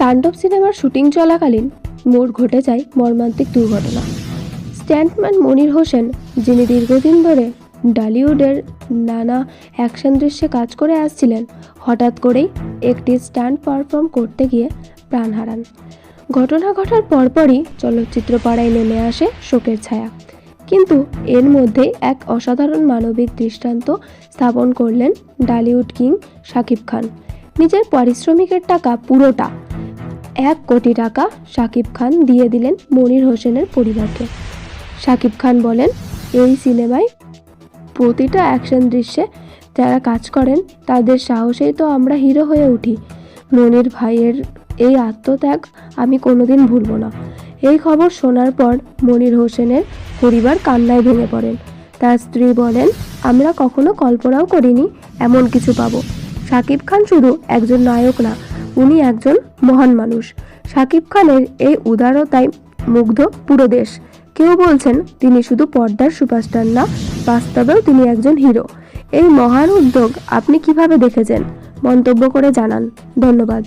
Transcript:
তাণ্ডব সিনেমার শুটিং চলাকালীন মোড় ঘটে যায় মর্মান্তিক দুর্ঘটনা। স্ট্যান্টম্যান মনির হোসেন, যিনি দীর্ঘদিন ধরে ডালিউডের নানা অ্যাকশন দৃশ্যে কাজ করে আসছিলেন, হঠাৎ করেই একটি স্টান্ট পারফর্ম করতে গিয়ে প্রাণ হারান। ঘটনা ঘটার পরপরই চলচ্চিত্র পাড়ায় নেমে আসে শোকের ছায়া। কিন্তু এর মধ্যেই এক অসাধারণ মানবিক দৃষ্টান্ত স্থাপন করলেন ডালিউড কিং শাকিব খান। নিজের পারিশ্রমিকের টাকা পুরোটা এক কোটি টাকা শাকিব খান দিয়ে দিলেন মনির হোসেনের পরিবারকে। শাকিব খান বলেন, এই সিনেমায় প্রতিটা অ্যাকশন দৃশ্যে যারা কাজ করেন, তাদের সাহসেই তো আমরা হিরো হয়ে উঠি। মনির ভাইয়ের এই আত্মত্যাগ আমি কোনোদিন ভুলব না। এই খবর শোনার পর মনির হোসেনের পরিবার কান্নায় ভেঙে পড়েন। তার স্ত্রী বলেন, আমরা কখনো কল্পনাও করিনি এমন কিছু পাবো। শাকিব খান শুধু একজন নায়ক না উনি একজন মহান মানুষ। শাকিব খানের এই উদারতায় মুগ্ধ পুরো দেশ। কেউ বলছেন তিনি শুধু পর্দার সুপারস্টার না, বাস্তবেও তিনি একজন হিরো। এই মহান উদ্যোগ আপনি কীভাবে দেখেছেন? মন্তব্য করে জানান। ধন্যবাদ।